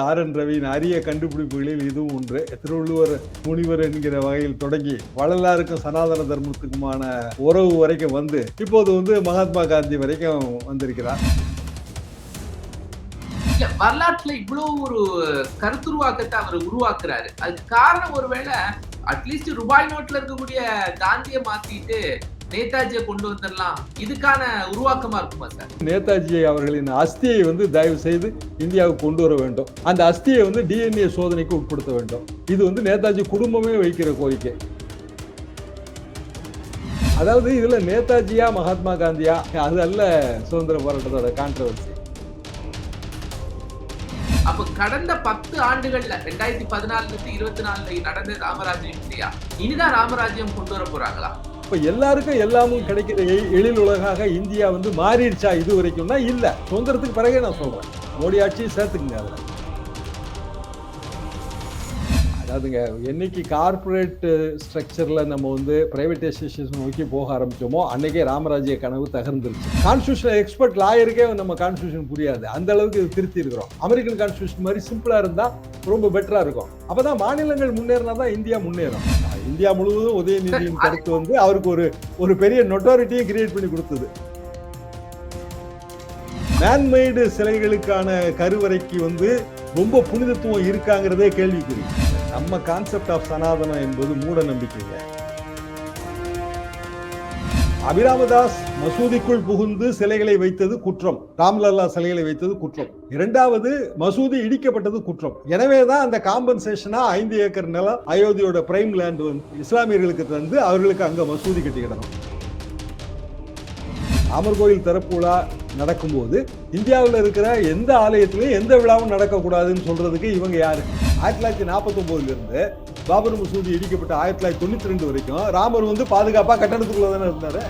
R N ரவியின் அரிய கண்டுபிடிப்புகளில் இதுவும் ஒன்று. திருவள்ளுவர் முனிவர் என்கிற வகையில் தொடங்கி வள்ளலாருக்கும் சனாதன தர்மத்துக்குமான உறவு வரைக்கும் வந்து இப்போது வந்து மகாத்மா காந்தி வரைக்கும் வந்திருக்கிறார். வரலாற்றுல இவ்வளவு ஒரு கருத்துருவாக்கத்தை அவர் உருவாக்குறாரு. அதுக்கு காரணம் ஒருவேளை அட்லீஸ்ட் ரூபாய் நோட்ல இருக்கக்கூடிய காந்தியை மாத்திட்டு நேதாஜியை கொண்டு வந்துடலாம். இதுக்கான உருவாக்கமா இருக்குமா சார்? நேதாஜி அவர்களின் அஸ்தியை வந்து தயவு செய்து இந்தியாவுக்கு கொண்டு வர வேண்டும். அந்த அஸ்தியை வந்து டிஎன்ஏ சோதனைக்கு உட்படுத்த வேண்டும். இது வந்து நேதாஜி குடும்பமே வைக்கிற கோரிக்கை. அதாவது இதுல நேதாஜியா மகாத்மா காந்தியா? அது அல்ல சுதந்திர போராட்டத்தோட கான்ட்ரவர்சி அப்ப கடந்த பத்து ஆண்டுகள்ல ரெண்டாயிரத்தி பதினாலுல இருந்து இருபத்தி நாலுல நடந்த ராமராஜ்யம் இல்லையா? இனிதான் ராமராஜ்யம் கொண்டு வர போறாங்களா? இப்போ எல்லாருக்கும் எல்லாமும் கிடைக்கிற எழில் உலகாக இந்தியா வந்து மாறிடுச்சா இது வரைக்கும்னா இல்லை. சுதந்திரத்துக்கு பிறகே நான் சொல்றேன். மோடி ஆட்சியை சேர்த்துக்குங்க அதில். அதாவதுங்க என்னைக்கு கார்ப்பரேட் ஸ்ட்ரக்சர்ல நம்ம வந்து பிரைவேடைசேஷன் நோக்கி போக ஆரம்பிச்சோமோ அன்னைக்கே ராமராஜ்ய கனவு தகர்ந்துருச்சு. கான்ஸ்டியூஷன் எக்ஸ்பர்ட் லாயருக்கே நம்ம கான்ஸ்டியூஷன் புரியாது. அந்த அளவுக்கு இது திருத்தி இருக்கிறோம் அமெரிக்கன் கான்ஸ்டியூஷன் மாதிரி சிம்பிளா இருந்தா ரொம்ப பெட்டரா இருக்கும். அப்பதான் மாநிலங்கள் முன்னேறினா தான் இந்தியா முன்னேறும். இந்தியா முழுவதும் உதயநிதியின் கருத்து வந்து அவருக்கு ஒரு ஒரு பெரிய நொட்டாரிட்டியை கிரியேட் பண்ணி கொடுத்தது. மேன்மெய்டு சிலைகளுக்கான கருவறைக்கு வந்து ரொம்ப புனிதத்துவம் இருக்காங்கிறதே கேள்விக்குறி. நம்ம கான்செப்ட் ஆஃப் சனாதனம் என்பது மூட நம்பிக்கைங்க. அபிராமதாஸ் மசூதிக்குள் புகுந்து சிலைகளை வைத்தது குற்றம். ராம்லல்லா சிலைகளை வைத்தது குற்றம். இரண்டாவது மசூதி இடிக்கப்பட்டது குற்றம். எனவே தான் அந்த காம்பன்சேஷனா ஐந்து ஏக்கர் நிலம் அயோத்தியோட பிரைம் லேண்ட் வந்து இஸ்லாமியர்களுக்கு தந்து அவர்களுக்கு அங்க மசூதி கட்டிக்கிடணும். ராமர் கோயில் திறப்பு விழா நடக்கும்போது இந்தியாவில் இருக்கிற எந்த ஆலயத்திலையும் எந்த விழாவும் நடக்கக்கூடாதுன்னு சொல்கிறதுக்கு இவங்க யார்? ஆயிரத்தி தொள்ளாயிரத்தி நாற்பத்தொம்போதுலேருந்து பாபர் மசூதி இடிக்கப்பட்ட ஆயிரத்தி தொள்ளாயிரத்தி தொண்ணூற்றி ரெண்டு வரைக்கும் ராமர் வந்து பாதுகாப்பாக கட்டணத்துக்குள்ளே தானே இருந்தார்?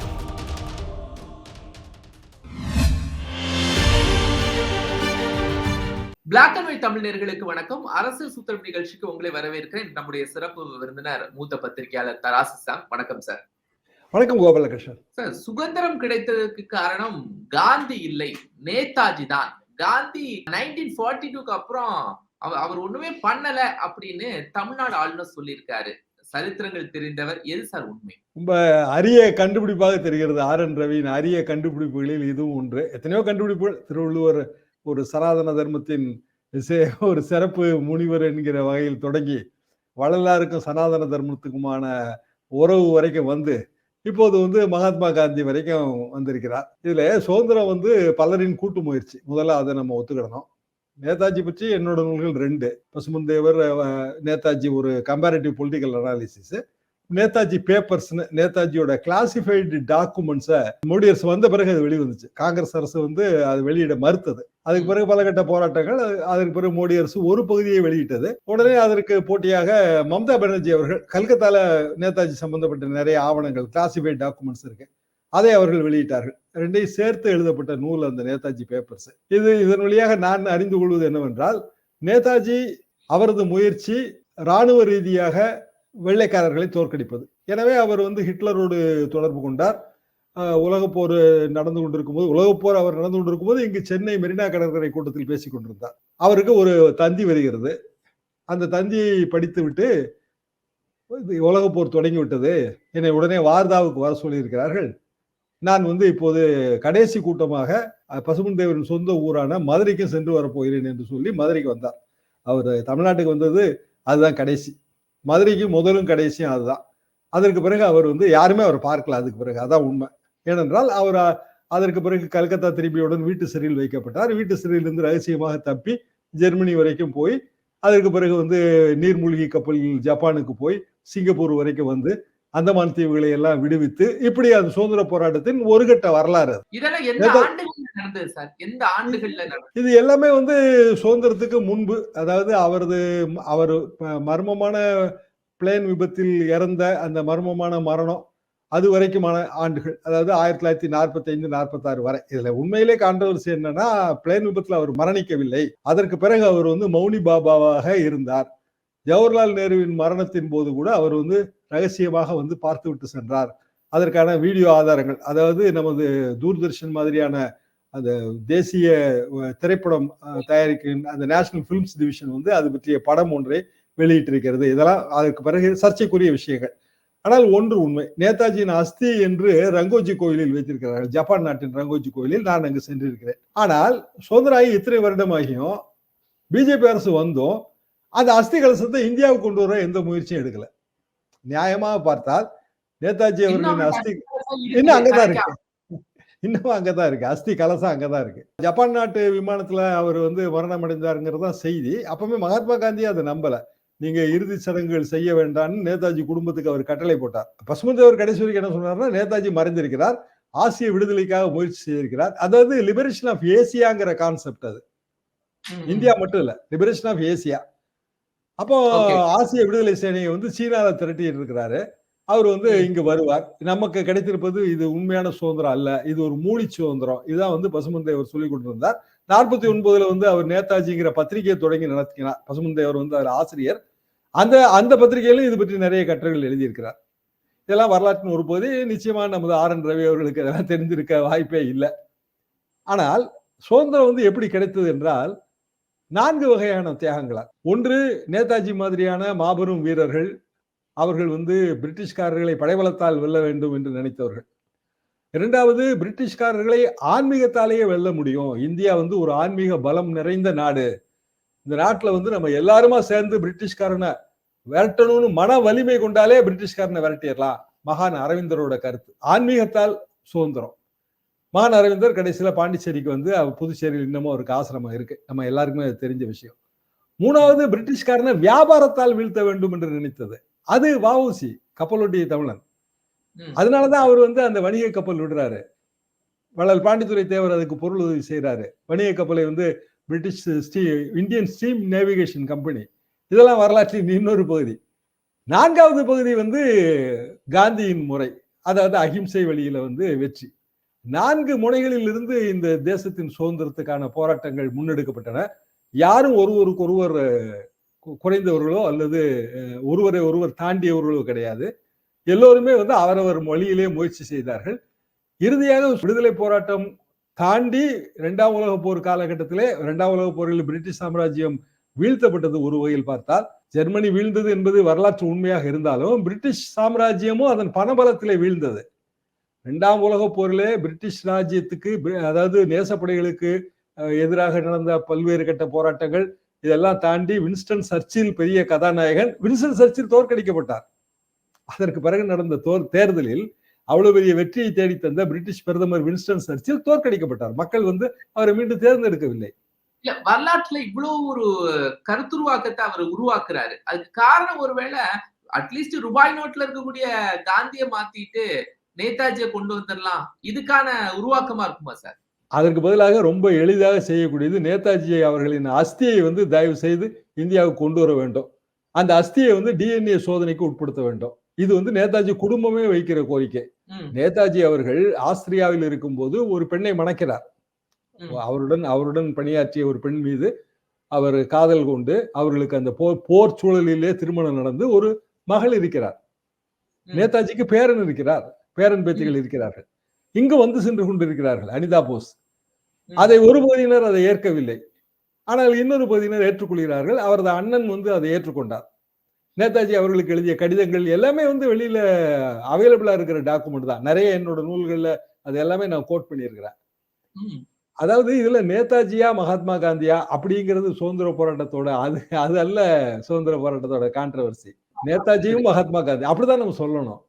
பிளாக் அண்ட் ஒயிட் தமிழர்களுக்கு வணக்கம். அரசு சுத்தம் நிகழ்ச்சிக்கு உங்களை வரவேற்கிறேன். நம்முடைய சிறப்பு விருந்தினர் மூத்த பத்திரிகையாளர் தராசு சாங் வணக்கம் சார். வணக்கம் கோபாலகிருஷ்ணன். சார் சுதந்திரம் கிடைத்ததற்கு காரணம் காந்தி இல்லை நேதாஜி தான். காந்தி நைன்டீன் ஃபார்ட்டி டூக்கு அப்புறம் அவ- அவர் ஒண்ணுமே பண்ணல அப்படின்னு தமிழ்நாடு ஆளுநர் சொல்லியிருக்காரு. சரித்திரங்கள் தெரிந்தவர் எது சார் உண்மை? ரொம்ப அரிய கண்டுபிடிப்பாக தெரிகிறது ஆர் என் ரவியின் அரிய கண்டுபிடிப்புகளில் இதுவும் ஒன்று. எத்தனையோ கண்டுபிடிப்புகள் திருவள்ளுவர் ஒரு சனாதன தர்மத்தின் ஒரு சிறப்பு முனிவர் என்கிற வகையில் தொடங்கி வள்ளலாருக்கும் சனாதன தர்மத்துக்குமான உறவு வரைக்கும் வந்து இப்போது வந்து மகாத்மா காந்தி வரைக்கும் வந்திருக்கிறார். இதுல சுதந்திரம் வந்து பலரின் கூட்டு முயற்சி. முதல்ல அதை நம்ம ஒத்துக்கிடணும். நேதாஜி பற்றி என்னோட நூல்கள் ரெண்டு. பசுமந்தேவர் நேதாஜி ஒரு கம்பேரிட்டிவ் பொலிட்டிக்கல் அனாலிசிஸ் நேதாஜி பேப்பர்ஸ்னு நேதாஜியோட கிளாசிஃபைடு டாக்குமெண்ட்ஸை மோடி அரசு வந்த பிறகு அது வெளிவந்துச்சு. காங்கிரஸ் அரசு வந்து அது வெளியிட மறுத்தது. அதுக்கு பிறகு பல கட்ட போராட்டங்கள் அதற்கு பிறகு மோடி அரசு ஒரு பகுதியை வெளியிட்டது. உடனே அதற்கு போட்டியாக மம்தா பானர்ஜி அவர்கள் கல்கத்தால நேதாஜி சம்பந்தப்பட்ட நிறைய ஆவணங்கள் கிளாசிஃபைட் டாக்குமெண்ட்ஸ் இருக்கு. அதை அவர்கள் வெளியிட்டார்கள். ரெண்டையும் சேர்த்து எழுதப்பட்ட நூல் அந்த நேதாஜி பேப்பர்ஸ் இது இதன் வழியாக நான் அறிந்து கொள்வது என்னவென்றால் நேதாஜி அவரது முயற்சி இராணுவ ரீதியாக வெள்ளைக்காரர்களை தோற்கடிப்பது. எனவே அவர் வந்து ஹிட்லரோடு தொடர்பு கொண்டார். உலகப்போர் நடந்து கொண்டிருக்கும் போது உலகப்போர் அவர் நடந்து கொண்டிருக்கும் போது இங்கு சென்னை மெரினா கடற்கரை கூட்டத்தில் பேசிக் கொண்டிருந்தார். அவருக்கு ஒரு தந்தி வருகிறது. அந்த தந்தியை படித்து விட்டு இது தொடங்கி விட்டது என்னை உடனே வார்தாவுக்கு வர சொல்லியிருக்கிறார்கள். நான் வந்து இப்போது கடைசி கூட்டமாக பசுமன் தேவரின் சொந்த ஊரான மதுரைக்கும் சென்று வரப்போகிறேன் என்று சொல்லி மதுரைக்கு வந்தார். அவர் தமிழ்நாட்டுக்கு வந்தது அதுதான் கடைசி. மதுரைக்கு முதலும் கடைசியும் அதுதான். அதற்கு பிறகு அவர் வந்து யாருமே அவர் பார்க்கல அதுக்கு பிறகு. அதான் உண்மை. ஏனென்றால் அவர் அதற்கு பிறகு கல்கத்தா திரும்பியுடன் வீட்டு சிறையில் வைக்கப்பட்டார். வீட்டு சிறையிலிருந்து ரகசியமாக தப்பி ஜெர்மனி வரைக்கும் போய் அதற்கு பிறகு வந்து நீர்மூழ்கி கப்பல்கள் ஜப்பானுக்கு போய் சிங்கப்பூர் வரைக்கும் வந்து அந்தமான் தீவுகளை எல்லாம் விடுவித்து இப்படி அந்த சுதந்திர போராட்டத்தின் ஒரு கட்ட வரலாறு அது. இது எல்லாமே வந்து சுதந்திரத்துக்கு முன்பு அதாவது அவரது அவர் மர்மமான பிளேன் விபத்தில் இறந்த அந்த மர்மமான மரணம் அது வரைக்குமான ஆண்டுகள். அதாவது ஆயிரத்தி தொள்ளாயிரத்தி நாற்பத்தி ஐந்து நாற்பத்தாறு வரை. இதுல உண்மையிலே கான்ட்ரவர்சி என்னன்னா பிளேன் விபத்துல அவர் மரணிக்கவில்லை. அதற்கு பிறகு அவர் வந்து மௌனி பாபாவாக இருந்தார். ஜவஹர்லால் நேருவின் மரணத்தின் போது கூட அவர் வந்து ரகசியமாக வந்து பார்த்து விட்டு சென்றார். அதற்கான வீடியோ ஆதாரங்கள் அதாவது நமது தூர்தர்ஷன் மாதிரியான அந்த தேசிய திரைப்படம் தயாரிக்கும் அந்த நேஷனல் ஃபிலிம்ஸ் டிவிஷன் வந்து அது பற்றிய படம் ஒன்றை வெளியிட்டிருக்கிறது. இதெல்லாம் அதற்கு பிறகு சர்ச்சைக்குரிய விஷயங்கள். ஆனால் ஒன்று உண்மை நேதாஜியின் அஸ்தி என்று ரங்கோஜி கோயிலில் வைத்திருக்கிறார்கள். ஜப்பான் நாட்டின் ரங்கோஜி கோயிலில் நான் அங்கு சென்றிருக்கிறேன். ஆனால் சுதந்திராகி இத்தனை வருடமாகியும் பிஜேபி அரசு வந்தும் அந்த அஸ்தி கலசத்தை இந்தியாவுக்கு கொண்டு வர எந்த முயற்சியும் எடுக்கல. நியாயமாக பார்த்தால் நேதாஜி அவர்களின் அஸ்தி இன்னும் அங்கதான் இருக்கு. இன்னமும் அங்கதான் இருக்கு. அஸ்தி கலசம் அங்கதான் இருக்கு. ஜப்பான் நாட்டு விமானத்துல அவர் வந்து மரணம் அடைந்தாருங்கிறது தான் செய்தி. அப்பவுமே மகாத்மா காந்தி அதை நம்பல. நீங்க இறுதி சடங்குகள் செய்ய வேண்டாம்னு நேதாஜி குடும்பத்துக்கு அவர் கட்டளை போட்டார். பசுமந்தேவர் கடைசி வரைக்கும் என்ன சொன்னார்னா நேதாஜி மறைந்திருக்கிறார். ஆசிய விடுதலைக்காக முயற்சி செய்திருக்கிறார். அதாவது லிபரேஷன் ஆஃப் ஏசியாங்கிற கான்செப்ட் அது. இந்தியா மட்டும் இல்ல லிபரேஷன் ஆஃப் ஏசியா அப்போ. ஆசிய விடுதலை சேனையை வந்து சீனால திரட்டிட்டு இருக்கிறாரு அவர் வந்து. இங்க வருவார். நமக்கு கிடைத்திருப்பது இது உண்மையான சுதந்திரம் அல்ல. இது ஒரு மூலி சுதந்திரம். இதான் வந்து பசுமந்தேவர் சொல்லி கொண்டிருந்தார். நாற்பத்தி ஒன்பதுல வந்து அவர் நேதாஜிங்கிற பத்திரிகையை தொடங்கி நடத்தினார். பசுமந்தேவர் வந்து அவர் ஆசிரியர். அந்த அந்த பத்திரிகையிலும் இது பற்றி நிறைய கட்டுரைகள் எழுதியிருக்கிறார். இதெல்லாம் வரலாற்றின் ஒரு பகுதி. நிச்சயமா நமது ஆர் என் ரவி அவர்களுக்கு இதெல்லாம் தெரிஞ்சிருக்க வாய்ப்பே இல்லை. ஆனால் சுதந்திரம் வந்து எப்படி கிடைத்தது என்றால் நான்கு வகையான தியாகங்களா ஒன்று நேதாஜி மாதிரியான மாபெரும் வீரர்கள். அவர்கள் வந்து பிரிட்டிஷ்காரர்களை படைபலத்தால் வெல்ல வேண்டும் என்று நினைத்தவர்கள். இரண்டாவது பிரிட்டிஷ்காரர்களை ஆன்மீகத்தாலேயே வெல்ல முடியும். இந்தியா வந்து ஒரு ஆன்மீக பலம் நிறைந்த நாடு. இந்த நாட்டில் வந்து நம்ம எல்லாருமா சேர்ந்து பிரிட்டிஷ்காரனை விரட்டணும்னு மன வலிமை கொண்டாலே பிரிட்டிஷ்காரனை விரட்டிடலாம். மகான் அரவிந்தரோட கருத்து. ஆன்மீகத்தால் சுதந்திரம். மகான் அரவிந்தர் கடைசியில பாண்டிச்சேரிக்கு வந்து புதுச்சேரியில் இன்னமும் அவருக்கு ஆசிரமம் இருக்கு. நம்ம எல்லாருக்குமே அது தெரிஞ்ச விஷயம். மூணாவது பிரிட்டிஷ்காரனை வியாபாரத்தால் வீழ்த்த வேண்டும் என்று நினைத்தது. அது வஉசி கப்பலோட்டிய தமிழன். அதனாலதான் அவர் வந்து அந்த வணிக கப்பல் விடுறாரு. வள்ளல் பாண்டித்துரை தேவர் அதுக்கு பொருள் உதவி செய்யறாரு வணிக கப்பலை வந்து பிரிட்டிஷ் ஸ்டீ இந்தியன் ஸ்டீம் நேவிகேஷன் கம்பெனி. இதெல்லாம் வரலாற்றின் இன்னொரு பகுதி. நான்காவது பகுதி வந்து காந்தியின் முறை. அதாவது அகிம்சை வழியில வந்து வெற்றி. நான்கு முனைகளில் இருந்து இந்த தேசத்தின் சுதந்திரத்துக்கான போராட்டங்கள் முன்னெடுக்கப்பட்டன. யாரும் ஒருவருக்கு ஒருவர் குறைந்தவர்களோ அல்லது ஒருவரை ஒருவர் தாண்டியவர்களோ கிடையாது. எல்லோருமே வந்து அவரவர் மொழியிலே முயற்சி செய்தார்கள். இறுதியாக விடுதலை போராட்டம் தாண்டி இரண்டாம் உலக போர் காலகட்டத்திலே இரண்டாம் உலக போரில் பிரிட்டிஷ் சாம்ராஜ்யம் வீழ்த்தப்பட்டது ஒரு வகையில் பார்த்தால். ஜெர்மனி வீழ்ந்தது என்பது வரலாற்று உண்மையாக இருந்தாலும் பிரிட்டிஷ் சாம்ராஜ்யமும் அதன் பணபலத்திலே வீழ்ந்தது. ரெண்டாம் உலக போரிலே பிரிட்டிஷ் ராஜ்யத்துக்கு அதாவது நேசப்படைகளுக்கு எதிராக நடந்த பல்வேறு கட்ட போராட்டங்கள் இதெல்லாம் தாண்டி வின்ஸ்டன் சர்ச்சில் பெரிய கதாநாயகன் வின்ஸ்டன் சர்ச்சில் தோற்கடிக்கப்பட்டார். அதற்கு பிறகு நடந்த தோர் தேர்தலில் அவ்வளவு பெரிய வெற்றியை தேடி தந்த பிரிட்டிஷ் பிரதமர் வின்ஸ்டன் சர்ச்சில் தோற்கடிக்கப்பட்டார். மக்கள் வந்து அவரை மீண்டும் தேர்ந்தெடுக்கவில்லை. இல்ல வரலாற்றுல இவ்வளவு ஒரு கருத்துருவாக்கத்தை அவர் உருவாக்குறாரு. அதுக்கு காரணம் ஒருவேளை அட்லீஸ்ட் ரூபாய் நோட்ல இருக்கக்கூடிய காந்தியை மாத்திட்டு நேதாஜியை கொண்டு வந்துடலாம். இதுக்கான உருவாக்கமா இருக்குமா சார்? அதற்கு பதிலாக ரொம்ப எளிதாக செய்யக்கூடியது நேதாஜி அவர்களின் அஸ்தியை வந்து தயவு செய்து இந்தியாவுக்கு கொண்டு வர வேண்டும். அந்த அஸ்தியை வந்து டிஎன்ஏ சோதனைக்கு உட்படுத்த வேண்டும். இது வந்து நேதாஜி குடும்பமே வைக்கிற கோரிக்கை. நேதாஜி அவர்கள் ஆஸ்திரியாவில் இருக்கும்போது ஒரு பெண்ணை மணக்கிறார். அவருடன் அவருடன் பணியாற்றிய ஒரு பெண் மீது அவர் காதல் கொண்டு அவர்களுக்கு அந்த போர் போர் சூழலிலே திருமணம் நடந்து ஒரு மகள் இருக்கிறார். நேதாஜிக்கு பேரன் இருக்கிறார். பேரன் பேத்திகள் இருக்கிறார்கள். இங்கு வந்து சென்று கொண்டிருக்கிறார்கள் அனிதா போஸ். அதை ஒரு பகுதியினர் அதை ஏற்கவில்லை. ஆனால் இன்னொரு பகுதியினர் ஏற்றுக்கொள்கிறார்கள். அவரது அண்ணன் வந்து அதை ஏற்றுக்கொண்டார். நேதாஜி அவர்களுக்கு எழுதிய கடிதங்கள் எல்லாமே வந்து வெளியில அவைலபிளா இருக்கிற டாக்குமெண்ட் தான். நிறைய என்னோட நூல்கள்ல அது எல்லாமே நான் கோட் பண்ணியிருக்கிறேன். அதாவது இதுல நேதாஜியா மகாத்மா காந்தியா அப்படிங்கிறது சுதந்திர போராட்டத்தோட அது அது அல்ல சுதந்திர போராட்டத்தோட கான்ட்ரவர்சி நேதாஜியும் மகாத்மா காந்தி. அப்படிதான் நம்ம சொல்லணும்.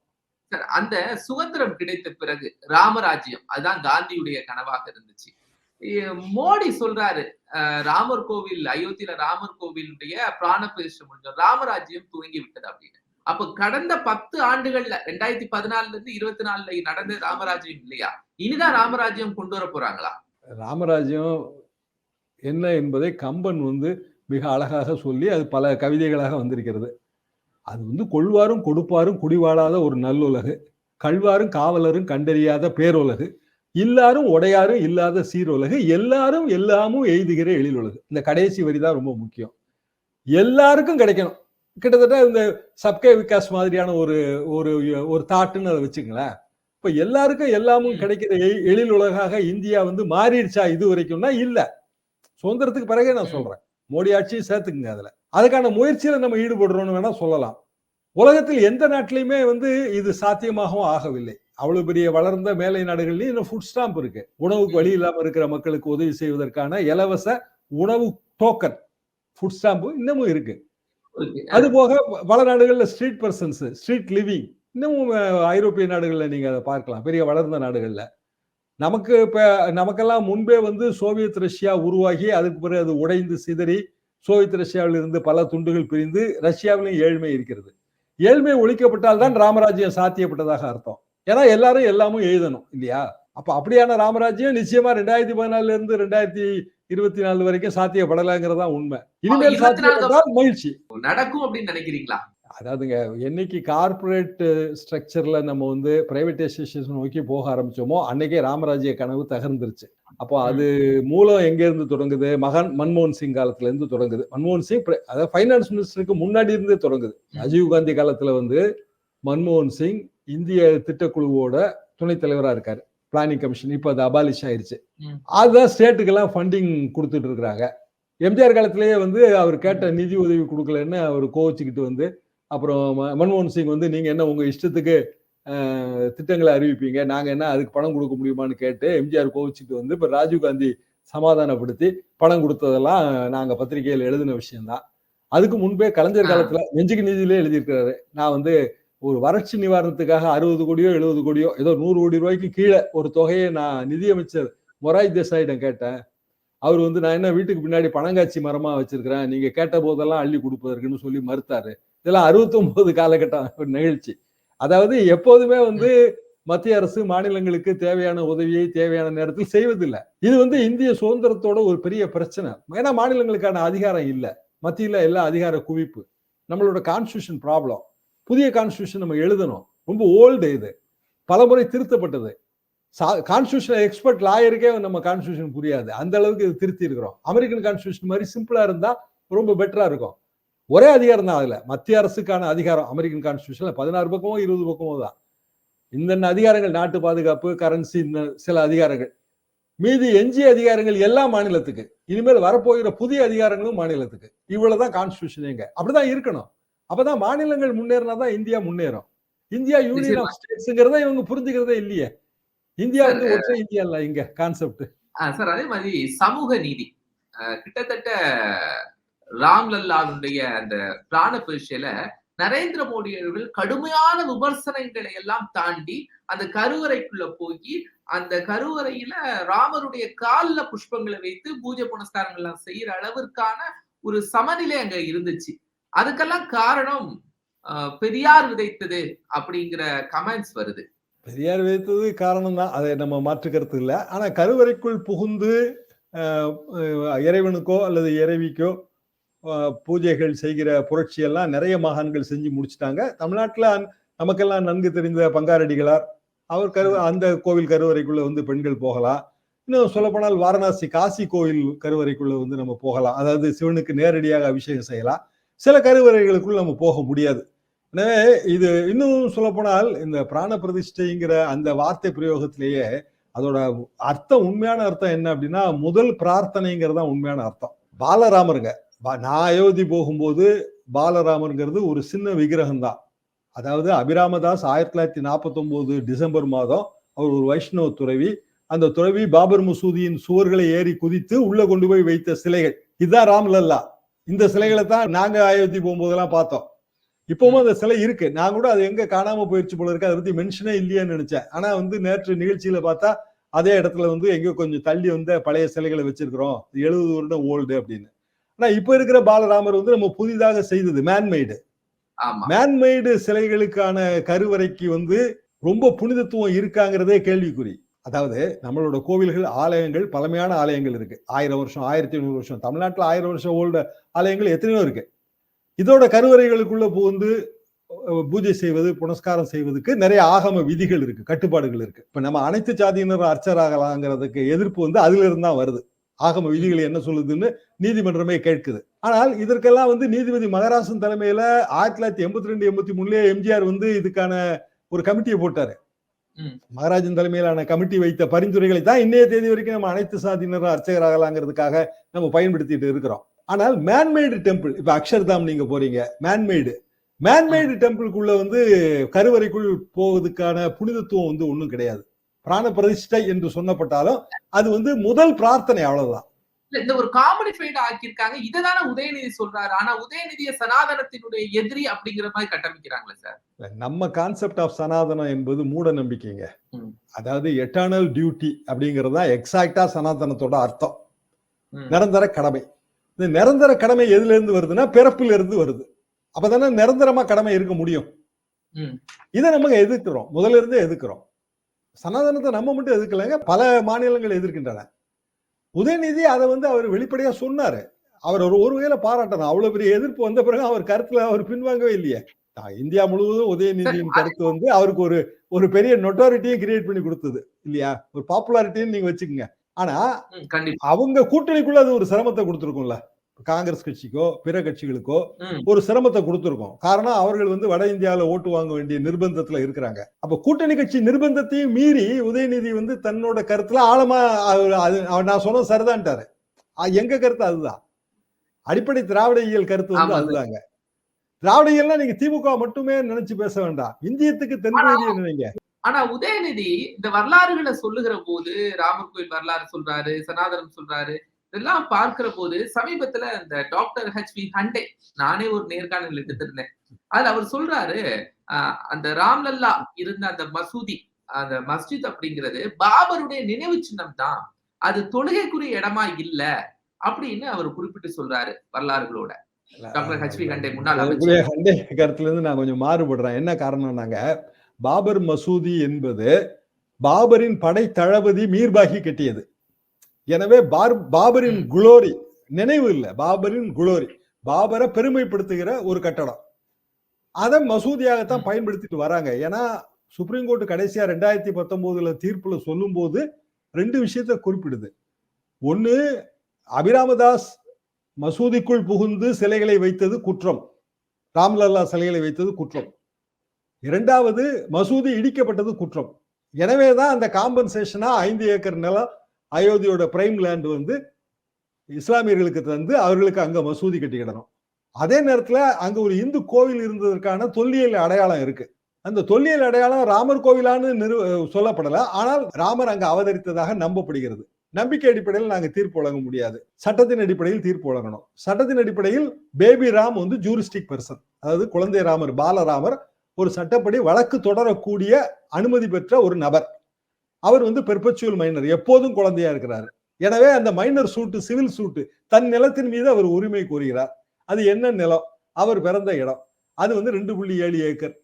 அந்த சுதந்திரம் கிடைத்த பிறகு ராமராஜ்யம் அதுதான் காந்தியுடைய கனவாக இருந்துச்சு. மோடி சொல்றாரு ராமர் கோவில் அயோத்தியில ராமர் கோவிலுடைய பிராண பிரதிஷ்டம் முடிஞ்சோம் ராமராஜ்யம் துவங்கி விட்டது அப்படின்னு. அப்ப கடந்த பத்து ஆண்டுகள்ல ரெண்டாயிரத்தி பதினாலுல இருந்து இருபத்தி நாலுல நடந்த ராமராஜ்யம் இல்லையா? இனிதான் ராமராஜ்யம் கொண்டு வர போறாங்களா? ராமராஜ்யம் என்ன என்பதை கம்பன் வந்து மிக அழகாக சொல்லி அது பல கவிதைகளாக வந்திருக்கிறது. அது வந்து கொள்வாரும் கொடுப்பாரும் குடிவாழாத ஒரு நல்லுலகு. கல்வாரும் காவலரும் கண்டறியாத பேருலகு. இல்லாரும் உடையாரும் இல்லாத சீருலகு. எல்லாரும் எல்லாமும் எய்துகிற எழிலுலகு. இந்த கடைசி வரி தான் ரொம்ப முக்கியம். எல்லாருக்கும் கிடைக்கணும். கிட்டத்தட்ட இந்த சப்கே விகாஸ் மாதிரியான ஒரு ஒரு ஒரு தாட்டுன்னு அதை வச்சுங்களேன் இப்போ எல்லாருக்கும் எல்லாமும் கிடைக்கிற எழில் உலகாக இந்தியா வந்து மாறிடுச்சா இது வரைக்கும்னா இல்லை. சுதந்திரத்துக்கு பிறகே நான் சொல்கிறேன் சொல்றேன். மோடி ஆட்சியும் சேர்த்துக்குங்க அதில். அதுக்கான முயற்சியில நம்ம ஈடுபடுறோம்னு வேணா சொல்லலாம். உலகத்தில் எந்த நாட்டிலையுமே வந்து இது சாத்தியமாகவும் ஆகவில்லை. அவ்வளவு பெரிய வளர்ந்த மேலை நாடுகள்லயும் இன்னும் ஃபுட் ஸ்டாம்ப் இருக்கு. உணவுக்கு வழி இல்லாம இருக்கிற மக்களுக்கு உதவி செய்வதற்கான இலவச உணவு டோக்கன் ஃபுட் ஸ்டாம்ப் இன்னமும் இருக்கு. அது போக பல நாடுகள்ல ஸ்ட்ரீட் பர்சன்ஸ் ஸ்ட்ரீட் லிவிங் இன்னமும் ஐரோப்பிய நாடுகள்ல நீங்க அதை பார்க்கலாம். பெரிய வளர்ந்த நாடுகள்ல. நமக்கு இப்ப நமக்கெல்லாம் முன்பே வந்து சோவியத் ரஷ்யா உருவாகி அதுக்கு பிறகு அது உடைந்து சிதறி சோவியத் ரஷ்யாவில் இருந்து பல துண்டுகள் பிரிந்து ரஷ்யாவிலும் ஏழ்மை இருக்கிறது. ஏழ்மை ஒழிக்கப்பட்டால் தான் ராமராஜ்யம் சாத்தியப்பட்டதாக அர்த்தம். ஏன்னா எல்லாரும் எல்லாமும் எழுதணும் இல்லையா? அப்ப அப்படியான ராமராஜ்யம் நிச்சயமா ரெண்டாயிரத்தி பதினாலுல இருந்து ரெண்டாயிரத்தி இருபத்தி நாலு வரைக்கும் சாத்தியப்படலைங்கிறதா உண்மை. இனிமேல் 24 சாத்தியப்பட்டால் மகிழ்ச்சி. நடக்கும் அப்படின்னு நினைக்கிறீங்களா? அதாவதுங்க என்னைக்கு கார்ப்பரேட் ஸ்ட்ரக்சர்ல நம்ம வந்து பிரைவேடைசேஷன் நோக்கி போக ஆரம்பிச்சோமோ அன்னைக்கே ராமராஜ்ய கனவு தகர்ந்துருச்சு. அப்போ அது மூலம் எங்க இருந்து தொடங்குது? மகன் மன்மோகன் சிங் காலத்துல இருந்து தொடங்குது. மன்மோகன் சிங் அதாவது ஃபைனான்ஸ் மினிஸ்டருக்கு முன்னாடி இருந்தே தொடங்குது. ராஜீவ் காந்தி காலத்துல வந்து மன்மோகன் சிங் இந்திய திட்டக்குழுவோட துணைத் தலைவரா இருக்காரு. பிளானிங் கமிஷன் இப்போ அது அபாலிஷ் ஆயிருச்சு. அதுதான் ஸ்டேட்டுக்கெல்லாம் ஃபண்டிங் கொடுத்துட்டு இருக்கிறாங்க. எம்ஜிஆர் காலத்திலேயே வந்து அவர் கேட்ட நிதி உதவி கொடுக்கலன்னு அவர் கோவிச்சுக்கிட்டு வந்து அப்புறம் மன்மோகன் சிங் வந்து நீங்க என்ன உங்க இஷ்டத்துக்கு திட்டங்களை அறிவிப்பீங்க? நாங்க என்ன அதுக்கு பணம் கொடுக்க முடியுமான்னு கேட்டு எம்ஜிஆர் கோவிச்சுட்டு வந்து இப்ப ராஜீவ் காந்தி சமாதானப்படுத்தி பணம் கொடுத்ததெல்லாம் நாங்க பத்திரிகையில் எழுதின விஷயம்தான். அதுக்கு முன்பே கலைஞர். காலத்துல நெஞ்சுக்கு நிதியிலே எழுதியிருக்கிறாரு. நான் வந்து ஒரு வறட்சி நிவாரணத்துக்காக அறுபது கோடியோ எழுபது கோடியோ ஏதோ நூறு கோடி ரூபாய்க்கு கீழே ஒரு தொகையை நான் நிதியமைச்சர் மொராய் தேசாயிடம் கேட்டேன். அவர் வந்து நான் என்ன வீட்டுக்கு பின்னாடி பணங்காட்சி மரமா வச்சிருக்கிறேன்? நீங்க கேட்ட போதெல்லாம் அள்ளி கொடுப்பதற்குன்னு சொல்லி மறுத்தாரு. இதெல்லாம் 69 காலகட்டம் நிகழ்ச்சி. அதாவது எப்போதுமே வந்து மத்திய அரசு மாநிலங்களுக்கு தேவையான உதவியை தேவையான நேரத்தில் செய்வதில்லை. இது வந்து இந்திய சுதந்திரத்தோட ஒரு பெரிய பிரச்சனை. ஏன்னா மாநிலங்களுக்கான அதிகாரம் இல்லை. மத்தியில் எல்லா அதிகார குவிப்பு. நம்மளோட கான்ஸ்டியூஷன் ப்ராப்ளம் புதிய கான்ஸ்டியூஷன் நம்ம எழுதணும். ரொம்ப ஓல்டு இது. பலமுறை திருத்தப்பட்டது. கான்ஸ்டியூஷன் எக்ஸ்பர்ட் லாயருக்கே நம்ம கான்ஸ்டியூஷன் புரியாது. அந்த அளவுக்கு இது திருத்தி இருக்கிறோம் அமெரிக்கன் கான்ஸ்டியூஷன் மாதிரி சிம்பிளா இருந்தா ரொம்ப பெட்டரா இருக்கும். ஒரே அதிகாரம் தான் அதுல. மத்திய அரசுக்கான அதிகாரம் அமெரிக்கன் கான்ஸ்டியூஷன்ல பதினாறு பக்கமோ இருபது பக்கமோ தான். இந்த அதிகாரங்கள் நாட்டு பாதுகாப்பு கரன்சி சில அதிகாரங்கள். மீதி எஞ்சிய அதிகாரங்கள் எல்லா மாநிலத்துக்கு. இனிமேல் வரப்போகிற புதிய அதிகாரங்களும் மாநிலத்துக்கு. இவ்வளவுதான் கான்ஸ்டியூஷன் எங்க அப்படிதான் இருக்கணும். அப்பதான் மாநிலங்கள் முன்னேறினா தான் இந்தியா முன்னேறும். India union. ஆஃப் ஸ்டேட்ஸ்ங்கிறத இவங்க புரிஞ்சுக்கிறதே இல்லையே. இந்தியா வந்து ஒற்றை இந்தியா இல்ல இங்க கான்செப்ட் சார் அதே மாதிரி சமூக நீதி. கிட்டத்தட்ட ராம்லல்லாவுடைய அந்த பிராண பரீட்சையில நரேந்திர மோடி அவர்கள் கடுமையான விமர்சனங்களை எல்லாம் தாண்டி அந்த கருவறைக்குள்ள போய் அந்த கருவறையில ராமருடைய கால்ல புஷ்பங்களை வைத்து பூஜை புனஸ்காரங்கள் எல்லாம் செய்யற அளவிற்கான ஒரு சமநிலை அங்க இருந்துச்சு. அதுக்கெல்லாம் காரணம் பெரியார் விதைத்தது அப்படிங்கிற கமெண்ட்ஸ் வருது. பெரியார் விதைத்தது காரணம் தான் அதை நம்ம மாற்றுக்கிறது இல்லை. ஆனா கருவறைக்குள் புகுந்து இறைவனுக்கோ அல்லது இறைவிக்கோ பூஜைகள் செய்கிற புரட்சி எல்லாம் நிறைய மகான்கள் செஞ்சு முடிச்சிட்டாங்க. தமிழ்நாட்டுல நமக்கெல்லாம் நன்கு தெரிந்த பங்காரடிகளார் அவர் கரு அந்த கோவில் கருவறைக்குள்ள வந்து பெண்கள் போகலாம். இன்னும் சொல்லப்போனால் வாரணாசி காசி கோவில் கருவறைக்குள்ள வந்து நம்ம போகலாம். அதாவது சிவனுக்கு நேரடியாக அபிஷேகம் செய்யலாம். சில கருவறைகளுக்குள் நம்ம போக முடியாது. எனவே இது இன்னும் சொல்லப்போனால் இந்த பிராண பிரதிஷ்டைங்கிற அந்த வார்த்தை பிரயோகத்திலேயே அதோட அர்த்தம் உண்மையான அர்த்தம் என்ன அப்படின்னா முதல் பிரார்த்தனைங்கிறது தான் உண்மையான அர்த்தம். பாலராமருங்க. நான் அயோத்தி போகும்போது பாலராமருங்கிறது ஒரு சின்ன விக்கிரகம் தான் அதாவது அபிராமதாஸ் ஆயிரத்தி தொள்ளாயிரத்தி நாற்பத்தொம்போது டிசம்பர் மாதம் அவர் ஒரு வைஷ்ணவ துறவி அந்த துறவி பாபர் மசூதியின் சுவர்களை ஏறி குதித்து உள்ள கொண்டு போய் வைத்த சிலைகள். இதுதான் ராம்லல்லா இந்த சிலைகளை தான் நாங்க அயோத்தி போகும்போதெல்லாம் பார்த்தோம். இப்பவும் அந்த சிலை இருக்கு. நான் கூட அது எங்க காணாம போயிடுச்சு போல இருக்கு. அதை பத்தி மென்ஷனே இல்லையான்னு நினைச்சேன். ஆனா வந்து நேற்று நிகழ்ச்சியில பார்த்தா அதே இடத்துல வந்து எங்கேயோ கொஞ்சம் தள்ளி வந்த பழைய சிலைகளை வச்சிருக்கிறோம். எழுபது வருடம் ஓல்டு அப்படின்னு. ஆனா இப்ப இருக்கிற பாலராமர் வந்து நம்ம புதிதாக செய்தது மேன்மெய்டு மேன்மெய்டு சிலைகளுக்கான கருவறைக்கு வந்து ரொம்ப புனிதத்துவம் இருக்காங்கிறதே கேள்விக்குறி. அதாவது நம்மளோட கோவில்கள் ஆலயங்கள் பழமையான ஆலயங்கள் இருக்கு. ஆயிரம் வருஷம் ஆயிரத்தி ஐநூறு வருஷம். தமிழ்நாட்டுல ஆயிரம் வருஷம் ஓல்டு ஆலயங்கள் எத்தனையோ இருக்கு. இதோட கருவறைகளுக்குள்ள புகுந்து பூஜை செய்வது புனஸ்காரம் செய்வதற்கு நிறைய ஆகம விதிகள் இருக்கு கட்டுப்பாடுகள் இருக்கு. இப்ப நம்ம அனைத்து சாதியினரும் அர்ச்சராகலாங்கிறதுக்கு எதிர்ப்பு வந்து அதுல இருந்து வருது. ஆகம விதிகள் என்ன சொல்லுதுன்னு நீதிமன்றமே கேட்குது. ஆனால் இதற்கெல்லாம் வந்து நீதிபதி மகராசன் தலைமையில ஆயிரத்தி தொள்ளாயிரத்தி எண்பத்தி ரெண்டு எண்பத்தி மூணுலயே எம்ஜிஆர் வந்து இதுக்கான ஒரு கமிட்டியை போட்டாரு. மகாராஜன் தலைமையிலான கமிட்டி வைத்த பரிந்துரைகளை தான் இன்னைய தேதி வரைக்கும் நம்ம அனைத்து சாதியினரும் அர்ச்சகராகலாங்கிறதுக்காக நம்ம பயன்படுத்திட்டு இருக்கிறோம். ஆனால் மேன்மேடு டெம்பிள் இப்ப அக்ஷர்தாம் நீங்க போறீங்க மேன்மேடு மேன்மேடு டெம்பிளுக்குள்ள வந்து கருவறைக்குள் போவதுக்கான புனிதத்துவம் வந்து ஒண்ணும் கிடையாது. பிராண பிரதிஷ்டை என்று சொன்னப்பட்டாலும் அது வந்து முதல் பிரார்த்தனை அவ்வளவுதான். இந்த ஒரு காமெடிஃபைட் ஆக்கியிருக்காங்க. இததானே உதயநிதி சொல்றாரு. ஆனா உதயநிதிய சனாதனத்தினுடைய எதிரி அப்படிங்கிற மாதிரி கட்டமைக்கிறாங்களே சார். நம்ம கான்செப்ட் ஆஃப் சனாதனம் என்பது மூட நம்பிக்கைங்க. அதாவது எட்டர்னல் டியூட்டி அப்படிங்கிறது தான் எக்ஸாக்டா சனாதனத்தோட அர்த்தம். நிரந்தர கடமை. இந்த நிரந்தர கடமை எதுல இருந்து வருதுன்னா பிறப்பில் இருந்து வருது. அப்பதானே நிரந்தரமா கடமை இருக்க முடியும். இதை நம்ம எதிர்க்கிறோம். முதல்ல இருந்தே எதிர்க்கிறோம். சனாதனத்தை நம்ம மட்டும் எதிர்க்கலைங்க பல மாநிலங்கள் எதிர்க்கின்றன. உதயநிதி அதை வந்து அவர் வெளிப்படையா சொன்னாரு. அவர் ஒரு ஒரு வகையில பாராட்டணும் அவ்வளவு பெரிய எதிர்ப்பு வந்த பிறகு அவர் கருத்துல அவர் பின்வாங்கவே இல்லையே. இந்தியா முழுவதும் உதயநிதியின் கருத்து வந்து அவருக்கு ஒரு ஒரு பெரிய நொட்டாரிட்டியும் கிரியேட் பண்ணி கொடுத்தது இல்லையா? ஒரு பாப்புலாரிட்டியும் நீங்க வச்சுக்கோங்க. ஆனா அவங்க கூட்டணிக்குள்ள அது ஒரு சிரமத்தை கொடுத்துருக்கும்ல. காங்கிரஸ் கட்சிக்கோ பிற கட்சிகளுக்கோ. ஒரு சிரமத்தை கொடுத்துருக்கும். காரணம் அவர்கள் வந்து வட இந்தியாவில ஓட்டு வாங்க வேண்டிய நிர்பந்தத்துல இருக்கிறாங்க. அப்ப கூட்டணி கட்சி நிர்பந்தத்தையும் மீறி உதயநிதி வந்து தன்னோட கருத்துல ஆழமா நான் சொன்னது சரிதான்ட்டாரு. எங்க கருத்து அதுதான். அடிப்படை திராவிட இயல் கருத்து வந்து. அதுதாங்க. திராவிட இயல்னா நீங்க திமுக மட்டுமே நினைச்சு பேச வேண்டாம். இந்தியத்துக்கு தென்பகுதியை நினைங்க. ஆனா உதயநிதி இந்த வரலாறுகளை சொல்லுகிற போது ராமர் கோயில் வரலாறு சொல்றாரு சனாதனம் சொல்றாரு இதெல்லாம் பார்க்கிற போது சமீபத்துல இந்த டாக்டர் ஹெச் வி ஹண்டே நானே ஒரு நேர்காணல் எடுத்திருந்தேன் அதுல அவர் சொல்றாரு அந்த ராம்லல்லா இருந்த அந்த மசூதி அந்த மஸ்ஜித் அப்படிங்கிறது பாபருடைய நினைவு சின்னம் தான். அது தொழுகைக்குரிய இடமா இல்ல அப்படின்னு அவர் குறிப்பிட்டு சொல்றாரு வரலாறுகளோட. டாக்டர் ஹெச் ஹண்டே முன்னாள் ஹண்டே கருத்துல இருந்து நான் கொஞ்சம் மாறுபடுறேன். என்ன காரணம்னாங்க பாபர் மசூதி என்பது பாபரின் படை தளபதி மீர்பாகி கட்டியது. எனவே பார் பாபரின். குளோரி நினைவு இல்ல. பாபரின் குளோரி பாபரை பெருமைப்படுத்துகிற ஒரு கட்டடம். அதை மசூதியாகத்தான். பயன்படுத்திட்டு வராங்க. ஏன்னா சுப்ரீம் கோர்ட் கடைசியா ரெண்டாயிரத்தி பத்தொன்பதுல தீர்ப்புல சொல்லும் போது ரெண்டு விஷயத்த குறிப்பிடுது. ஒண்ணு அபிராமதாஸ் மசூதிக்குள் புகுந்து சிலைகளை வைத்தது குற்றம். ராம்லல்லா சிலைகளை வைத்தது குற்றம். இரண்டாவது மசூதி இடிக்கப்பட்டது குற்றம். எனவேதான் அந்த காம்பன்சேஷனா ஐந்து ஏக்கர் நிலம் அயோத்தியோட பிரைம் லேண்ட் வந்து இஸ்லாமியர்களுக்கு தந்து அவர்களுக்கு அங்க மசூதி கட்டிக்கிடணும். அதே நேரத்துல அங்க ஒரு இந்து கோவில் இருந்ததற்கான தொல்லியல் அடையாளம் இருக்கு. அந்த தொல்லியல் அடையாளம் ராமர் கோவிலான்னு நிறு சொல்லப்படல. ஆனால் ராமர் அங்க அவதரித்ததாக நம்பப்படுகிறது. நம்பிக்கை அடிப்படையில் நாங்க தீர்ப்பு வழங்க முடியாது. சட்டத்தின் அடிப்படையில் தீர்ப்பு வழங்கணும். சட்டத்தின் அடிப்படையில் பேபி ராம் வந்து ஜூரிஸ்டிக் பர்சன் அதாவது குழந்தை ராமர் பாலராமர் ஒரு சட்டப்படி வழக்கு தொடரக்கூடிய அனுமதி பெற்ற ஒரு நபர். அவர் வந்து பெர்பச்சுவல் மைனர் எப்போதும் குழந்தையா இருக்கிறார். எனவே அந்த மைனர் சூட்டு சிவில் சூட்டு தன் நிலத்தின் மீது அவர் உரிமை கோருகிறார். அது என்ன நிலம்? அவர் பிறந்த இடம். அது வந்து ரெண்டு புள்ளி ஏழு ஏக்கர்.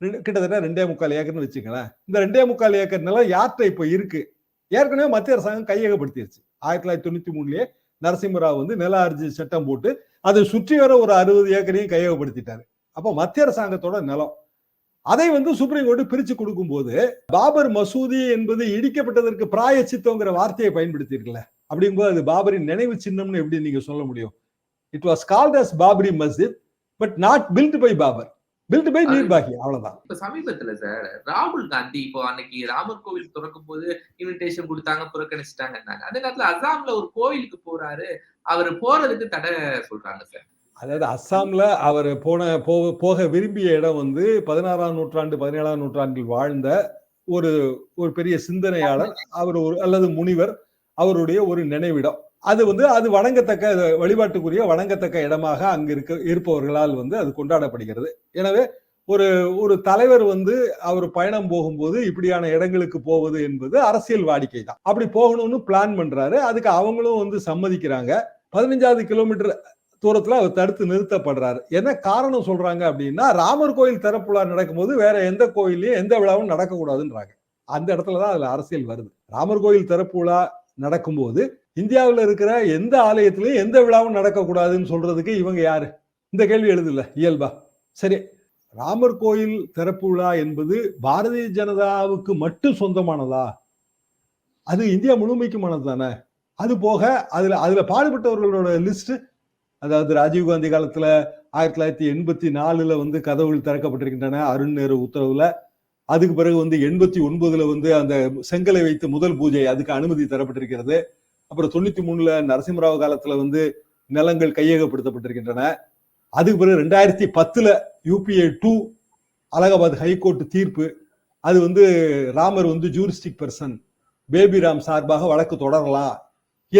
ரெண்டு- கிட்டத்தட்ட ரெண்டே முக்கால் ஏக்கர்னு வச்சுக்கலாம் இந்த ரெண்டே முக்கால் ஏக்கர் நிலம் யார்கிட்ட இப்போ இருக்கு? ஏற்கனவே மத்திய அரசாங்கம் கையகப்படுத்திடுச்சு ஆயிரத்தி தொள்ளாயிரத்தி தொண்ணூத்தி மூணுலயே நரசிம்மராவ் வந்து நில அரிஜி சட்டம் போட்டு அதை சுற்றி வர ஒரு அறுபது ஏக்கரையும் கையகப்படுத்திட்டாரு. அப்போ மத்திய அரசாங்கத்தோட நிலம். அதை வந்து சுப்ரீம் கோர்ட் பிரிச்சு கொடுக்கும்போது பாபர் மசூதி என்பது இடிக்கப்பட்டதற்கு பிராயச்சித்தங்கிற வார்த்தையை பயன்படுத்தி இருக்குல்ல அப்படிங்கும்போது அது பாபரின் நினைவு சின்னம்னு எப்படி நீங்க சொல்ல முடியும்? It was called as Babri Masjid but not built by Babur built by நீர்பாகி அவ்வளவுதான். இப்ப சமீபத்துல சார் ராகுல் காந்தி இப்போ அன்னைக்கு ராமர் கோவில் திறக்கும் போது இன்விடேஷன் கொடுத்தாங்க புறக்கணிச்சிட்டாங்கன்னாங்க. அதே நேரத்துல அசாம்ல ஒரு கோயிலுக்கு போறாரு அவர் போறதுக்கு தடை சொல்றாங்க சார் அதாவது அஸ்ஸாமில் அவர் போன போக போக விரும்பிய இடம் வந்து பதினாறாம் நூற்றாண்டு பதினேழாம் நூற்றாண்டில் வாழ்ந்த ஒரு ஒரு பெரிய சிந்தனையாளர் அவர் ஒரு அல்லது முனிவர் அவருடைய ஒரு நினைவிடம். அது வந்து அது வணங்கத்தக்க வழிபாட்டுக்குரிய வணங்கத்தக்க இடமாக அங்கு இருக்க இருப்பவர்களால் வந்து அது கொண்டாடப்படுகிறது. எனவே ஒரு ஒரு தலைவர் வந்து அவர் பயணம் போகும்போது இப்படியான இடங்களுக்கு போவது என்பது அரசியல் வாடிக்கை தான். அப்படி போகணும்னு பிளான் பண்றாரு. அதுக்கு அவங்களும் வந்து சம்மதிக்கிறாங்க. பதினஞ்சாவது கிலோமீட்டர் தூரத்துல அவர் தடுத்து நிறுத்தப்படுறாரு. என்ன காரணம் சொல்றாங்க அப்படின்னா ராமர் கோயில் திறப்புலா நடக்கும்போது வேற எந்த கோயிலையும் எந்த விழாவும் நடக்கக்கூடாதுன்றாங்க. அந்த இடத்துலதான் அதுல அரசியல் வருது. ராமர் கோயில் திறப்பு விழா நடக்கும்போது இந்தியாவில் இருக்கிற எந்த ஆலயத்திலையும் எந்த விழாவும் நடக்கக்கூடாதுன்னு சொல்றதுக்கு இவங்க யாரு? இந்த கேள்வி எழுதுல இயல்பா. சரி ராமர் கோயில் திறப்பு விழா என்பது பாரதிய ஜனதாவுக்கு மட்டும் சொந்தமானதா? அது இந்தியா முழுமைக்குமானது தானே? அது போக அதுல அதுல பாடுபட்டவர்களோட லிஸ்ட் அதாவது ராஜீவ்காந்தி காலத்துல ஆயிரத்தி தொள்ளாயிரத்தி எண்பத்தி நாலுல வந்து கதவுகள் திறக்கப்பட்டிருக்கின்றன. அருண் நேரு உத்தரவுல. அதுக்கு பிறகு வந்து எண்பத்தி ஒன்பதுல வந்து அந்த செங்கலை வைத்து முதல் பூஜை அதுக்கு அனுமதி தரப்பட்டிருக்கிறது. அப்புறம் தொண்ணூத்தி மூணுல நரசிம்மராவ் காலத்துல வந்து நிலங்கள் கையகப்படுத்தப்பட்டிருக்கின்றன. அதுக்கு பிறகு ரெண்டாயிரத்தி பத்துல யூபிஏ டூ அலகாபாத் ஹைகோர்ட் தீர்ப்பு. அது வந்து ராமர் வந்து ஜூரிஸ்டிக் பர்சன் பேபி ராம் சார்பாக வழக்கு தொடரலாம்.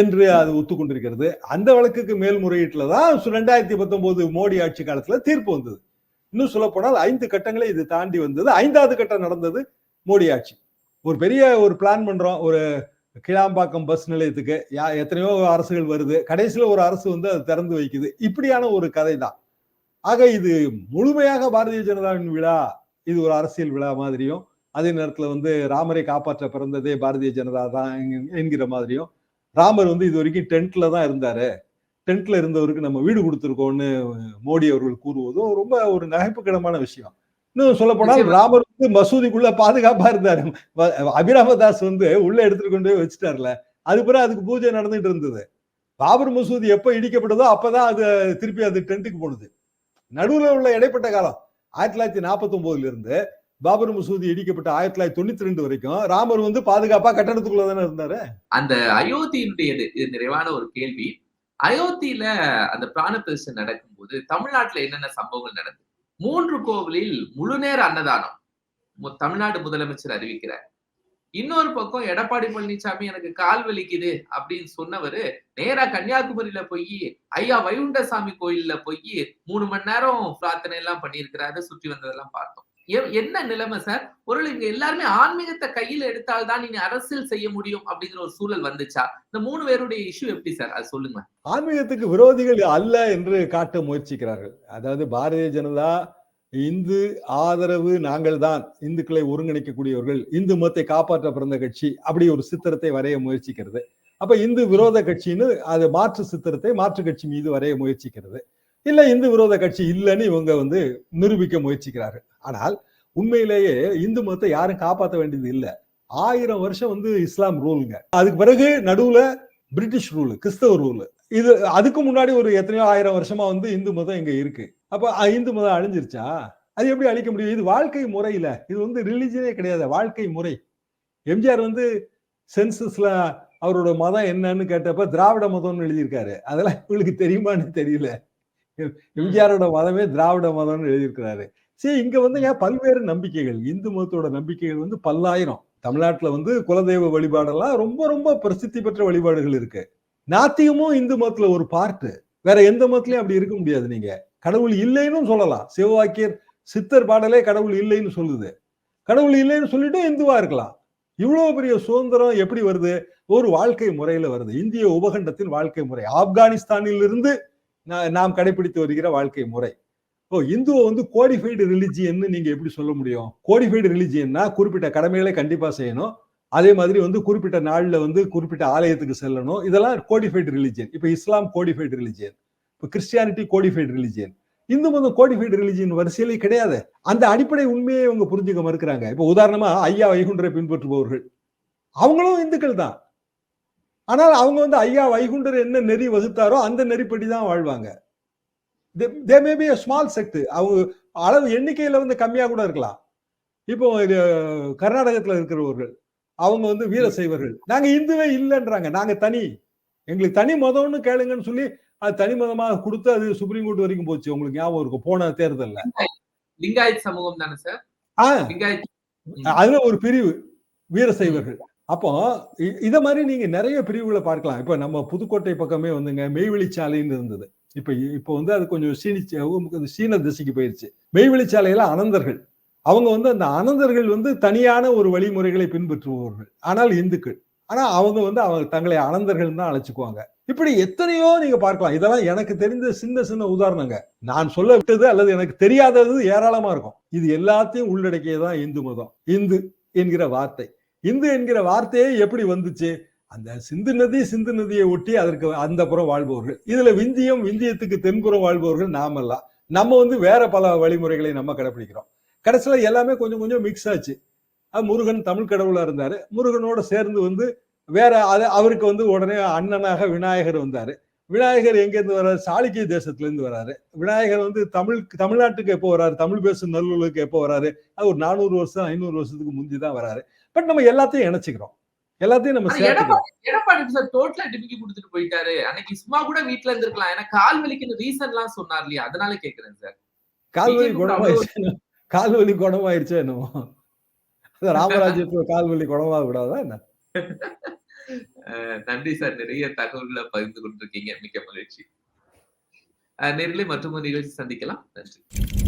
என்று அது ஒத்துக்கொண்டிருக்கிறது. அந்த வழக்குக்கு மேல்முறையீட்டில் தான் ரெண்டாயிரத்தி பத்தொன்பது மோடி ஆட்சி காலத்தில் தீர்ப்பு வந்தது. இன்னும் சொல்ல போனால் ஐந்து கட்டங்களை இது தாண்டி வந்தது. ஐந்தாவது கட்டம் நடந்தது மோடி ஆட்சி. ஒரு பெரிய ஒரு பிளான் பண்றோம். ஒரு கிளாம்பாக்கம் பஸ் நிலையத்துக்கு. யா எத்தனையோ அரசுகள் வருது. கடைசியில் ஒரு அரசு வந்து அது திறந்து வைக்குது. இப்படியான ஒரு கதை தான். ஆக இது முழுமையாக பாரதிய ஜனதாவின் விழா. இது ஒரு அரசியல் விழா மாதிரியும் அதே நேரத்தில் வந்து ராமரை காப்பாற்ற பிறந்ததே பாரதிய ஜனதா தான் என்கிற மாதிரியும் ராமர் வந்து இது வரைக்கும் டென்ட்ல தான் இருந்தாரு. டென்ட்ல இருந்தவருக்கு நம்ம வீடு கொடுத்துருக்கோம்னு மோடி அவர்கள் கூறுவதும் ரொம்ப ஒரு நகைப்புக்கிடமான விஷயம். இன்னும் சொல்ல போனால் ராமர் வந்து மசூதிக்குள்ள பாதுகாப்பா இருந்தாரு. அபிராமதாஸ் வந்து உள்ள எடுத்துட்டு கொண்டு போய் வச்சுட்டார்ல. அது பிறகு அதுக்கு பூஜை நடந்துட்டு இருந்தது. பாபர் மசூதி எப்ப இடிக்கப்பட்டதோ அப்பதான் அது திருப்பி அது டென்ட்டுக்கு போனது. நடுவுல உள்ள இடைப்பட்ட காலம் ஆயிரத்தி தொள்ளாயிரத்தி நாற்பத்தி ஒன்பதுல இருந்து பாபர் மசூதி இடிக்கப்பட்ட ஆயிரத்தி தொள்ளாயிரத்தி தொண்ணூத்தி ரெண்டு வரைக்கும் ராமர் வந்து பாதுகாப்பா கட்டடத்துக்குள்ள தானே இருந்தாரு? அந்த அயோத்தியினுடையது இது நிறைவான ஒரு கேள்வி. அயோத்தியில அந்த பிராண பிரதிஷ்டை நடக்கும்போது தமிழ்நாட்டுல என்னென்ன சம்பவங்கள் நடந்தது மூன்று கோவிலில் முழு நேர அன்னதானம் தமிழ்நாடு முதலமைச்சர் அறிவிக்கிறார். இன்னொரு பக்கம் எடப்பாடி பழனிசாமி எனக்கு கால் வலிக்குது அப்படின்னு சொன்னவரு நேரா கன்னியாகுமரியில போய் ஐயா வைகுண்டசாமி கோயில்ல போய் மூணு மணி நேரம் பிரார்த்தனை எல்லாம் பண்ணியிருக்கிறாரு சுற்றி வந்ததெல்லாம் பார்த்தோம். என்ன நிலைமை சார்? ஒரு இங்க எல்லாருமே ஆன்மீகத்தை கையில எடுத்தால்தான் நீங்க அரசியல் செய்ய முடியும் அப்படிங்கிற ஒரு சூழல் வந்துச்சா? இந்த மூணு பேருடைய இஷ்யூ எப்படி சார்? அது சொல்லுங்க. ஆன்மீகத்துக்கு விரோதிகள் அல்ல என்று காட்ட முயற்சிக்கிறார்கள். அதாவது பாரதிய ஜனதா இந்து ஆதரவு நாங்கள் தான் இந்துக்களை ஒருங்கிணைக்கக்கூடியவர்கள் இந்து மதத்தை காப்பாற்ற பிறந்த கட்சி அப்படி ஒரு சித்திரத்தை வரைய முயற்சிக்கிறது. அப்ப இந்து விரோத கட்சின்னு அது மாற்று சித்திரத்தை மாற்று கட்சி மீது வரைய முயற்சிக்கிறது. இல்லை இந்து விரோத கட்சி இல்லைன்னு இவங்க வந்து நிரூபிக்க முயற்சிக்கிறாரு. ஆனால் உண்மையிலேயே இந்து மதத்தை யாரும் காப்பாற்ற வேண்டியது இல்லை. ஆயிரம் வருஷம் வந்து இஸ்லாம் ரூலுங்க. அதுக்கு பிறகு நடுவுல பிரிட்டிஷ் ரூல் கிறிஸ்தவ ரூல். இது அதுக்கு முன்னாடி ஒரு எத்தனையோ ஆயிரம் வருஷமா வந்து இந்து மதம் இங்க இருக்கு. அப்ப இந்து மதம் அழிஞ்சிருச்சா? அது எப்படி அழிக்க முடியும்? இது வாழ்க்கை முறையில. இது வந்து ரிலிஜனே கிடையாது வாழ்க்கை முறை. எம்ஜிஆர் வந்து சென்சஸ்ல அவரோட மதம் என்னன்னு கேட்டப்ப திராவிட மதம்னு எழுதியிருக்காரு. அதெல்லாம் உங்களுக்கு தெரியுமான்னு தெரியல. எம்ஜிஆரோட மதமே திராவிட மதம்னு எழுதியிருக்கிறாரு. சரி இங்க வந்து ஏன் பல்வேறு நம்பிக்கைகள் இந்து மதத்தோட நம்பிக்கைகள் வந்து பல்லாயிரம். தமிழ்நாட்டுல வந்து குலதெய்வ வழிபாடெல்லாம் ரொம்ப ரொம்ப பிரசித்தி பெற்ற வழிபாடுகள் இருக்கு. நாத்திகமும் இந்து மதத்துல ஒரு பார்ட்டு வேற எந்த மதத்திலயும் அப்படி இருக்க முடியாது நீங்க. கடவுள் இல்லைன்னு சொல்லலாம். சிவவாக்கியர் சித்தர் பாடலே கடவுள் இல்லைன்னு சொல்லுது. கடவுள் இல்லைன்னு சொல்லிட்டு இந்துவா இருக்கலாம். இவ்வளவு பெரிய சுதந்திரம் எப்படி வருது? ஒரு வாழ்க்கை முறையில வருது. இந்திய உபகண்டத்தின் வாழ்க்கை முறை. ஆப்கானிஸ்தானில் இருந்து நாம் கடைபிடித்து வருகிற வாழ்க்கை முறை. ஓ இந்துவை வந்து கோடிஃபைடு ரிலிஜியன் நீங்க எப்படி சொல்ல முடியும்? கோடிஃபைடு ரிலிஜியன்னா குறிப்பிட்ட கடமைகளை கண்டிப்பா செய்யணும். அதே மாதிரி வந்து குறிப்பிட்ட நாளில் வந்து குறிப்பிட்ட ஆலயத்துக்கு செல்லணும். இதெல்லாம் கோடிஃபைடு ரிலிஜியன் இப்போ இஸ்லாம் கோடிஃபைடு ரிலிஜியன் இப்போ கிறிஸ்டியானிட்டி கோடிஃபைடு ரிலிஜியன் இந்து மதம் கோடிஃபைடு ரிலிஜியன் வரிசையிலே கிடையாது. அந்த அடிப்படை உண்மையை இவங்க புரிஞ்சுக்க மறுக்கிறாங்க. இப்போ உதாரணமா ஐயா வைகுண்டரை பின்பற்றுபவர்கள். அவங்களும் இந்துக்கள் தான் ஆனால் அவங்க வந்து ஐயா வைகுண்டர் என்ன நெறி வகுத்தாரோ அந்த நெறிப்படி தான் வாழ்வாங்க. They may be small sect அவங்க அளவு எண்ணிக்கையில வந்து கம்மியா கூட இருக்கலாம். இப்போ கர்நாடகத்துல இருக்கிறவர்கள் அவங்க வந்து வீர செய்வர்கள் நாங்க இந்துவே இல்லைன்றாங்க. நாங்க தனி. எங்களுக்கு தனி மதம்னு கேளுங்கன்னு சொல்லி அது தனி மதமாக கொடுத்து அது சுப்ரீம் கோர்ட் வரைக்கும் போச்சு. உங்களுக்கு ஞாபகம் இருக்கும் போன தேர்தல்ல. லிங்காயத் சமூகம் தானே சார்? அதுல ஒரு பிரிவு வீர செய்வர்கள் அப்போ இத மாதிரி நீங்க நிறைய பிரிவுகளை பார்க்கலாம். இப்ப நம்ம புதுக்கோட்டை பக்கமே வந்துங்க மெய்வெளிச்சாலைன்னு இருந்தது. இப்ப இப்ப வந்து அது கொஞ்சம் சீனி சீன திசைக்கு போயிருச்சு. மெய்வெளிச்சாலையில அனந்தர்கள். அவங்க வந்து அந்த அனந்தர்கள் வந்து தனியான ஒரு வழிமுறைகளை பின்பற்றுபவர்கள். ஆனால் இந்துக்கள். ஆனா அவங்க வந்து அவங்க தங்களை அனந்தர்கள் தான் அழைச்சுக்குவாங்க. இப்படி எத்தனையோ நீங்க பார்க்கலாம். இதெல்லாம் எனக்கு தெரிந்த சின்ன சின்ன உதாரணங்க. நான் சொல்ல விட்டது அல்லது எனக்கு தெரியாதது ஏராளமா இருக்கும். இது எல்லாத்தையும் உள்ளடக்கியதான் இந்து மதம். இந்து என்கிற வார்த்தை. இந்து என்கிற வார்த்தையே எப்படி வந்துச்சு? அந்த சிந்து நதி சிந்து நதியை ஒட்டி அதற்கு அந்த புறம் வாழ்பவர்கள். இதுல விந்தியம் விந்தியத்துக்கு தென்புறம் வாழ்பவர்கள் நாமெல்லாம். நம்ம வந்து வேற பல வழிமுறைகளை நம்ம கடைபிடிக்கிறோம் கடைசியில எல்லாமே கொஞ்சம் கொஞ்சம் மிக்ஸ் ஆச்சு. முருகன் தமிழ் கடவுளா இருந்தாரு. முருகனோட சேர்ந்து வந்து வேற அது அவருக்கு வந்து உடனே அண்ணனாக விநாயகர் வந்தாரு. விநாயகர் எங்கேருந்து வர்றாரு சாளுக்கிய தேசத்துலேருந்து வராரு. விநாயகர் வந்து தமிழ் தமிழ்நாட்டுக்கு எப்போ வராரு? தமிழ் பேசும் நல்லூருக்கு எப்போ வராரு? அது ஒரு நானூறு வருஷம் ஐநூறு வருஷத்துக்கு முந்தி தான் வராரு. பட் நம்ம எல்லாத்தையும் இணைச்சுக்கிறோம். எல்லாத்தையும் நம்ம எடப்பாடி சார் டோட்டலா டிமிக்கி கொடுத்துட்டு போயிட்டாரு. அன்னைக்கு சும்மா கூட வீட்ல இருந்திருக்கலாம். ஏன்னா கால் வலிக்குன்னு ரீசன் எல்லாம் சொன்னார் இல்லையா? அதனால கேக்குறேன் சார். கால்வலி கூட அவ்வளவு- குணமாயிருச்சு கால்வலி குணமாயிருச்சே என்னமோ. அது ராமராஜ்யத்துல கால்வலி குணமாக கூடாதா என்ன? நன்றி சார். நிறைய தகவல்களை பகிர்ந்து கொண்டிருக்கீங்க. மிக்க மகிழ்ச்சி. நேரிலே மற்றும் ஒரு நிகழ்ச்சி சந்திக்கலாம். நன்றி.